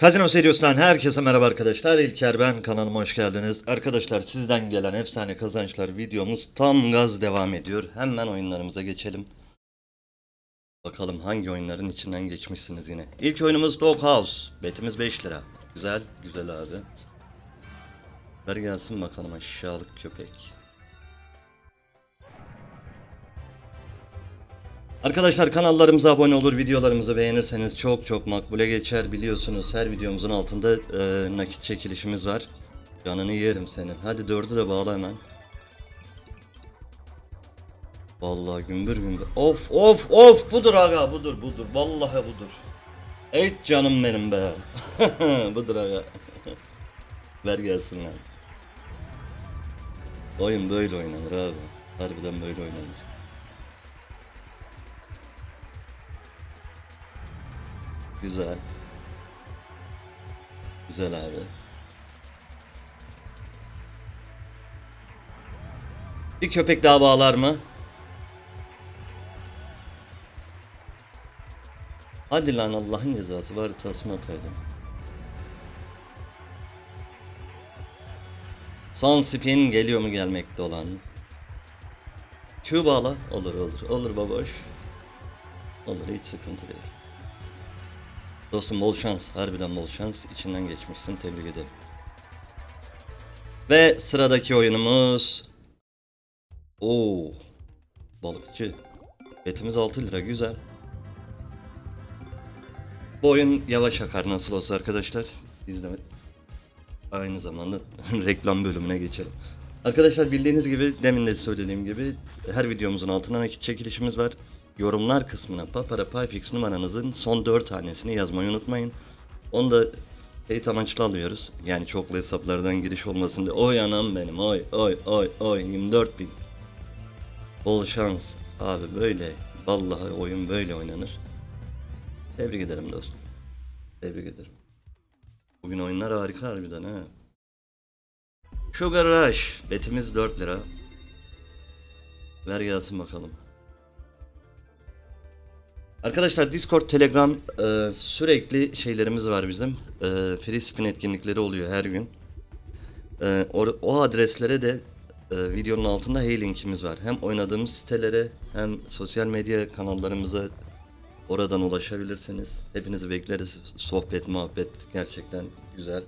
Kazino Serios'tan herkese merhaba arkadaşlar. İlker ben kanalıma hoş geldiniz. Arkadaşlar sizden gelen efsane kazançlar videomuz tam gaz devam ediyor. Hemen oyunlarımıza geçelim. Bakalım hangi oyunların içinden geçmişsiniz yine. İlk oyunumuz Dog House. Betimiz 5 lira. Güzel, güzel abi. Ver gelsin bakalım aşağılık köpek. Arkadaşlar kanallarımıza abone olur, videolarımızı beğenirseniz çok çok makbule geçer. Biliyorsunuz her videomuzun altında e, nakit çekilişimiz var. Canını yerim senin. Hadi dördü de bağla hemen. Vallahi gümbür gümbür. Of of of budur aga budur budur. Vallahi budur. Evet canım benim be. budur aga. Ver gelsin lan. Oyun böyle oynanır abi. Harbiden böyle oynanır. Güzel. Güzel abi. Bir köpek daha bağlar mı? Hadi lan Allah'ın cezası bari tasma ataydın. Son spin geliyor mu gelmekte olan? Q bağla. Olur olur. Olur baboş. Olur hiç sıkıntı değil. Dostum bol şans. Harbiden bol şans. İçinden geçmişsin. Tebrik ederim. Ve sıradaki oyunumuz... Oo, Balıkçı. Etimiz 6 lira. Güzel. Bu oyun yavaş akar nasıl olsa arkadaşlar. Biz de aynı zamanda reklam bölümüne geçelim. Arkadaşlar bildiğiniz gibi demin de söylediğim gibi her videomuzun altına nakit çekilişimiz var. Yorumlar kısmına Papara Payfix numaranızın son 4 tanesini yazmayı unutmayın. Onu da teyit amaçlı alıyoruz. Yani çoklu hesaplardan giriş olmasın diye. Oy anam benim oy oy oy oy 24 bin. Bol şans. Abi böyle. Vallahi oyun böyle oynanır. Tebrik ederim dostum. Tebrik ederim. Bugün oyunlar harika harbiden ha. Sugar Rush. Betimiz 4 lira. Ver gelsin bakalım. Arkadaşlar Discord, Telegram e, sürekli şeylerimiz var bizim. E, free spin etkinlikleri oluyor her gün. E, o, o adreslere de e, videonun altında hey linkimiz var. Hem oynadığımız sitelere hem sosyal medya kanallarımıza oradan ulaşabilirsiniz. Hepinizi bekleriz. Sohbet, muhabbet gerçekten güzel.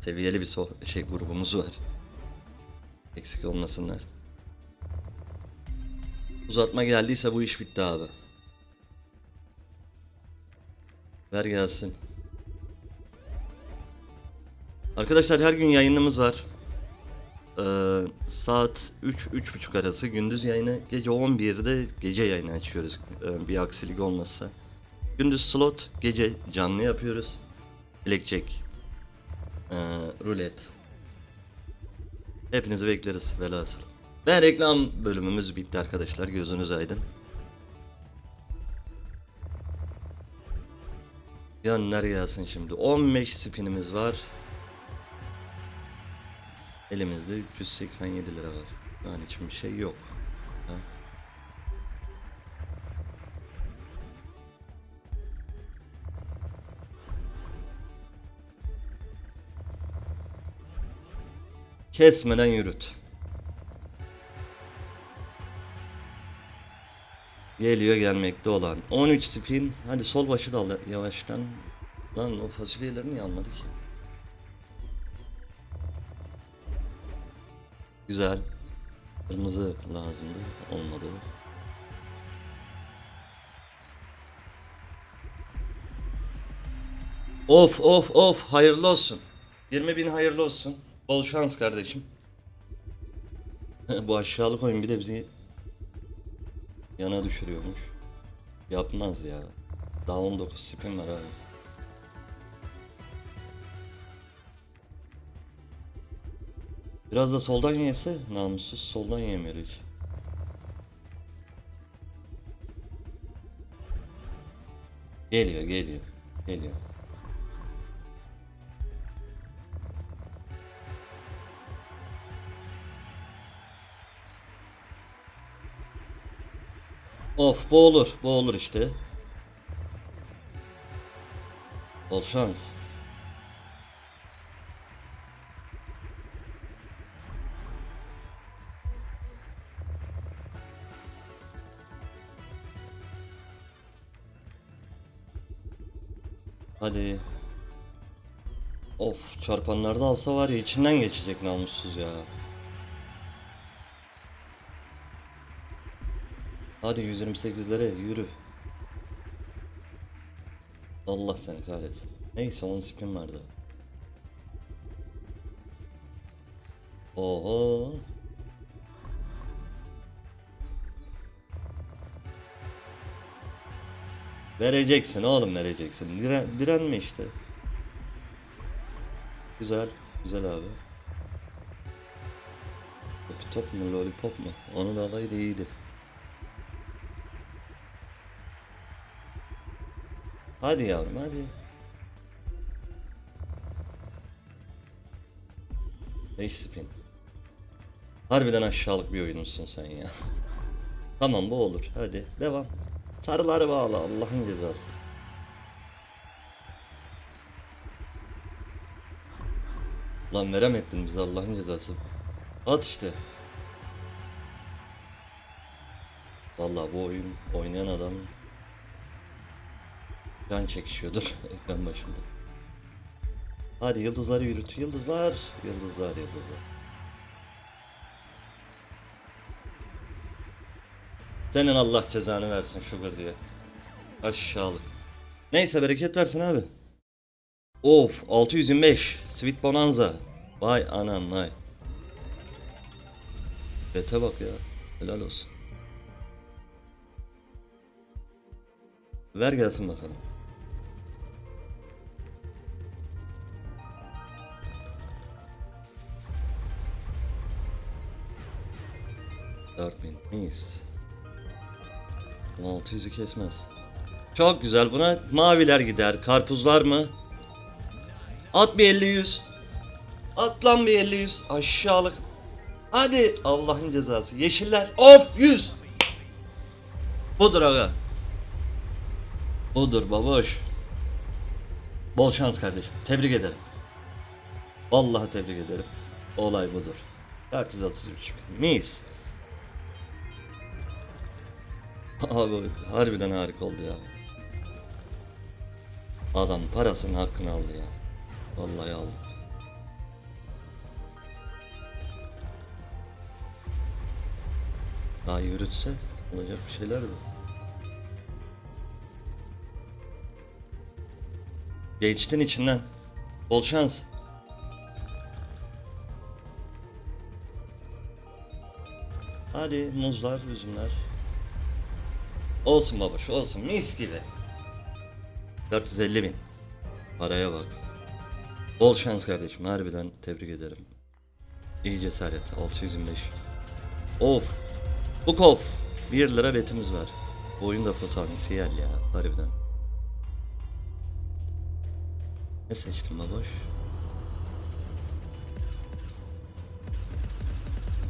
Seviyeli bir soh- şey grubumuz var. Eksik olmasınlar. Uzatma geldiyse bu iş bitti abi. Ver gelsin. Arkadaşlar her gün yayınımız var. Ee, saat 3-3.30 arası gündüz yayını, gece 11'de gece yayını açıyoruz ee, bir aksilik olmazsa. Gündüz slot, gece canlı yapıyoruz. Blackjack, ee, rulet. Hepinizi bekleriz velhasıl. Ve reklam bölümümüz bitti arkadaşlar gözünüz aydın. Gönder gelsin şimdi. 15 spinimiz var. Elimizde 387 lira var. An için bir şey yok. Ha? Kesmeden yürüt. Geliyor gelmekte olan. 13 spin. Hadi sol başı da al yavaştan. Lan o fasulyelerini niye almadı ki? Güzel. Kırmızı lazımdı. Olmadı. Of of of hayırlı olsun. 20 bin hayırlı olsun. Bol şans kardeşim. Bu aşağılık oyun bir de bizi yana düşürüyormuş. Yapmaz ya. Daha 19 spin var abi. Biraz da soldan yese namussuz soldan yemiyor hiç. Geliyor geliyor. Geliyor. Of bu olur. Bu olur işte. Bol şans. Hadi. Of çarpanlarda alsa var ya içinden geçecek namussuz ya. Hadi 128'lere yürü. Allah seni kahretsin. Neyse 10 spin vardı. Oho. Vereceksin oğlum vereceksin. Diren, direnme işte. Güzel. Güzel abi. Top, mu lollipop mu? Onu da alaydı iyiydi. Hadi yavrum hadi. 5 spin. Harbiden aşağılık bir oyuncusun sen ya. tamam bu olur. Hadi devam. Sarıları bağla Allah'ın cezası. Lan veremedin bize Allah'ın cezası. At işte. Vallahi bu oyun oynayan adam can çekişiyordur ekran başında. Hadi yıldızları yürüt. Yıldızlar. Yıldızlar yıldızlar. Senin Allah cezanı versin Sugar diye. Aşağılık. Neyse bereket versin abi. Of 625 Sweet Bonanza. Vay anam vay. Bete bak ya. Helal olsun. Ver gelsin bakalım. Dört bin. Mis. 600'ü kesmez. Çok güzel. Buna maviler gider. Karpuzlar mı? At bir 50 100. At lan bir 50 100. Aşağılık. Hadi Allah'ın cezası. Yeşiller. Of 100. Budur aga. Budur baboş. Bol şans kardeşim. Tebrik ederim. Vallahi tebrik ederim. Olay budur. 433 mis. Abi harbiden harika oldu ya. Adam parasının hakkını aldı ya. Vallahi aldı. Daha yürütse olacak bir şeylerdi. Geçtin içinden. Bol şans. Hadi muzlar, üzümler. Olsun babaş, olsun. Mis gibi. 450 bin. Paraya bak. Bol şans kardeşim. Harbiden tebrik ederim. İyi cesaret. 625. Of. Bukov. 1 lira betimiz var. Bu oyun da potansiyel ya. Harbiden. Ne seçtim baboş?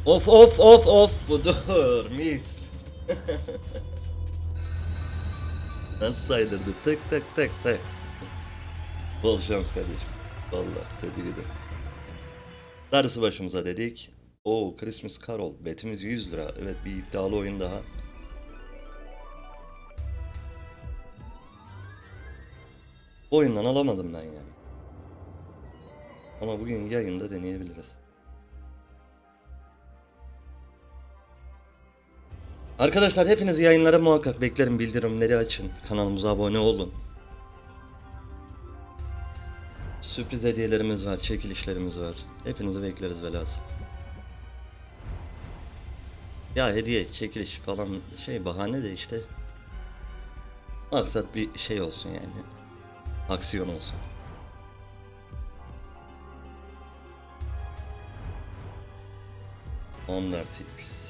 Of of of of budur mis. Nasıl saydırdı tık tık tık tık. Bol şans kardeşim. Vallahi tebrik ederim. Darısı başımıza dedik. Oo Christmas Carol betimiz 100 lira. Evet bir iddialı oyun daha. Bu oyundan alamadım ben yani. Ama bugün yayında deneyebiliriz. Arkadaşlar hepiniz yayınlara muhakkak beklerim bildirimleri açın. Kanalımıza abone olun. Sürpriz hediyelerimiz var, çekilişlerimiz var. Hepinizi bekleriz velhasıl. Ya hediye, çekiliş falan şey bahane de işte. Maksat bir şey olsun yani. Aksiyon olsun. Onlar x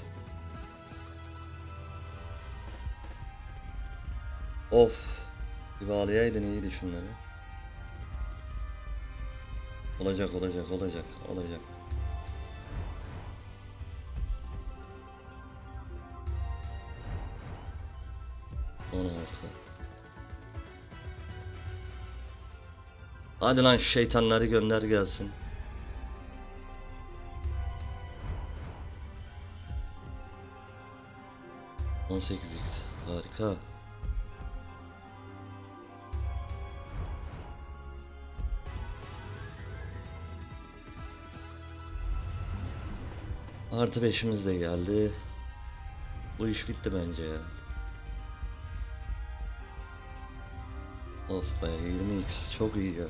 Of. Bir bağlayaydın iyiydi şunları. Olacak olacak olacak olacak. On altı. Hadi lan şeytanları gönder gelsin. On sekiz harika. Artı 5'imiz de geldi. Bu iş bitti bence ya. Of be 20x çok iyi ya.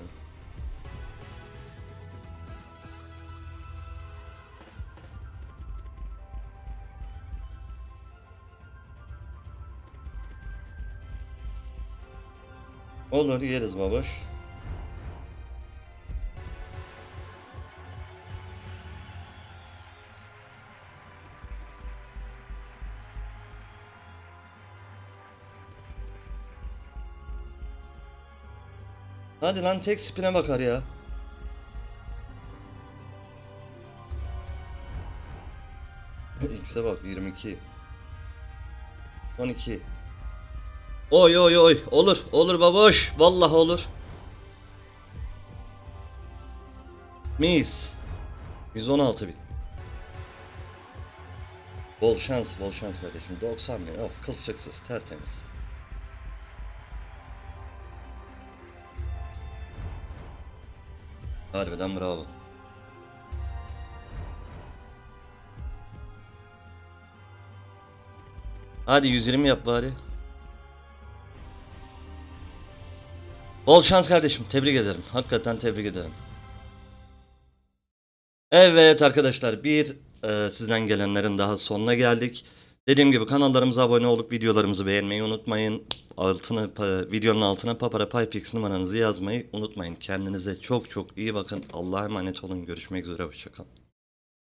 Olur yeriz baboş. Hadi lan tek spine bakar ya. X'e bak 22. 12. Oy oy oy olur olur baboş vallahi olur. Mis. 116 bin. Bol şans bol şans kardeşim 90 bin of kılçıksız tertemiz. Harbiden bravo. Hadi 120 yap bari. Bol şans kardeşim. Tebrik ederim. Hakikaten tebrik ederim. Evet arkadaşlar bir e, sizden gelenlerin daha sonuna geldik. Dediğim gibi kanallarımıza abone olup videolarımızı beğenmeyi unutmayın. Altına, videonun altına Papara Paypix numaranızı yazmayı unutmayın. Kendinize çok çok iyi bakın. Allah'a emanet olun. Görüşmek üzere. Hoşçakalın.